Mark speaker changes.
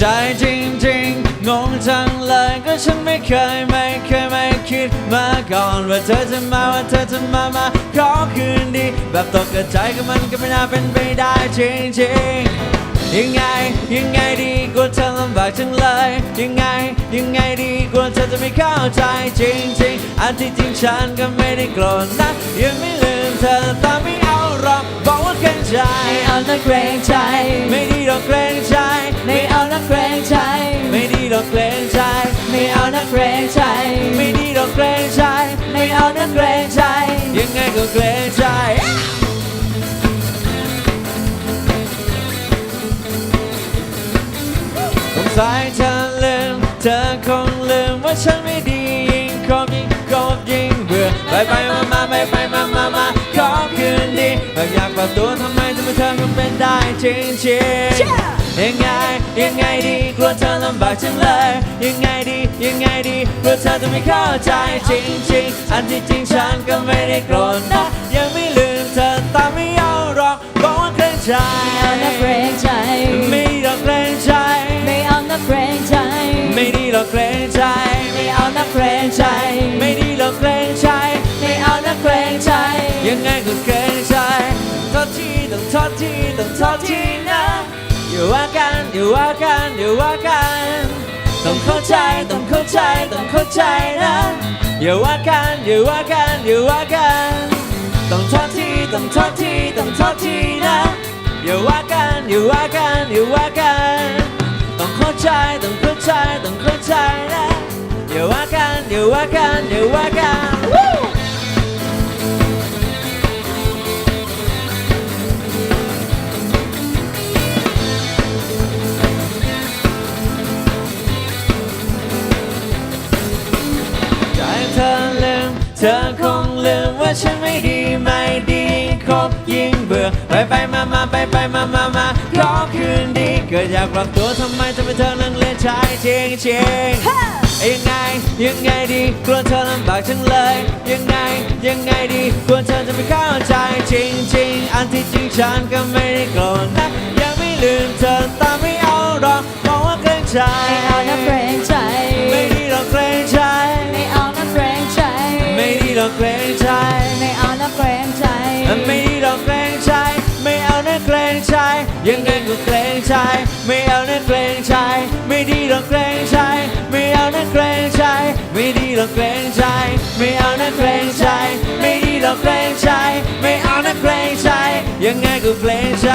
Speaker 1: ใจจริงๆ งงจังเลยก็ฉันไม่เคยไม่เคยไม่คิดมาก่อน ว่าเธอจะมาว่าเธอจะมามาขอคืนดี แบบตกกระใจก็มันก็ไม่น่าเป็นไปได้จริงๆยังไงยังไงดีกลัวเธอลำบากจังเลย ยังไงยังไงดีกลัวเธอจะไม่เข้าใจจริงๆ อันที่จริงฉันก็ไม่ได้โกรธนะยังไม่ลืมเธอแต่ไม่เอาหรอกบอกว่าเกรงใจ
Speaker 2: ไม่เอานะเกรงใจ
Speaker 1: ไม่ดีหรอกเกรงใจ
Speaker 2: ไม่เอานะเกรงใจ
Speaker 1: ไม่ดีหรอกเกรงใจ
Speaker 2: ไม่เอานะเกรงใจ
Speaker 1: ไม่ดีหรอกเกรงใจ
Speaker 2: ไม่เอานะเกรงใจ
Speaker 1: ยังไงก็เกรงใจสงสัยเธอลืมเธอคงลืมว่าฉันไม่ดียิ่งคบยิ่งคบยิ่งเบื่อไปไปมามาไปไปมามามาขอคืนดีหากอยากปรับตัวทำไมทำไมเธอก็เป็นได้จริงจริง ยังไงยังไงดีกลัวเธอลำบากจังเลย ยังไงดียังไงดีกลัวเธอจะไม่เข้าใจจริงจริงอันที่จริงฉันก็ไม่ได้โกรธนะยังไม่ลืมเธอแต่ไม่เอาหรอกบอกว่าเกรงใจ
Speaker 2: ไม่เอานะเกรงใจ
Speaker 1: ไม่ดีหรอกเกรงใจ
Speaker 2: ไม่เอานะเกรงใจ
Speaker 1: ไม่ดีหรอกเกรงใจ
Speaker 2: ไม่เอานะเกรงใจ
Speaker 1: ไม่ดีหรอกเกรงใจ
Speaker 2: ไม่เอานะเกรงใจ
Speaker 1: ยังไงก็เกรงใจโทษทีต้องโทษทีต้องโทษทีนะ อย่าว่ากันอย่าว่ากันอย่าว่ากัน ต้องเข้าใจต้องเข้าใจต้องเข้าใจนะอย่าว่ากันอย่าว่ากันอย่าว่ากันต้องโทษทีต้องโทษทีต้องโทษทีนะอย่าว่ากันอย่าว่ากันอย่าว่ากันต้องเข้าใจต้องเข้าใจต้องเข้าใจนะอย่าว่ากันอย่าว่ากันอย่าว่ากัน เธอคงลืมว่าฉันไม่ดีไม่ดีคบยิ่งเบื่อไปไปมามาไปไปมามามาขอคืนดีเกิดอยากปรับตัวทำไมทำไมเธอลังเลใจจริงจริงยังไงยังไงดีกลัวเธอลำบากจังเลย ยังไงยังไงดีกลัวเธอจะไม่เข้าใจจริงจริงอันที่จริงฉันก็ไม่ได้โกรธนะยังไม่ลืมเธอแต่ไม่เอาหรอกบอกว่าเกรงใจ
Speaker 2: ไม่เอานใจ
Speaker 1: อกเกรงใจ
Speaker 2: ไม่เอานะเกรงใจ
Speaker 1: ไม่ดีหรอกเกรงใจ ไม่เอานะเกรงใจ ยังไงก็เกรงใจ ไม่เอานะเกรงใจ ไม่ดีหรอกเกรงใจ ไม่เอานะเกรงใจ ไม่ดีหรอกเกรงใจ ไม่เอานะเกรงใจ ไม่ดีหรอกเกรงใจ ไม่เอานะเกรงใจ ยังไงก็เกรงใจ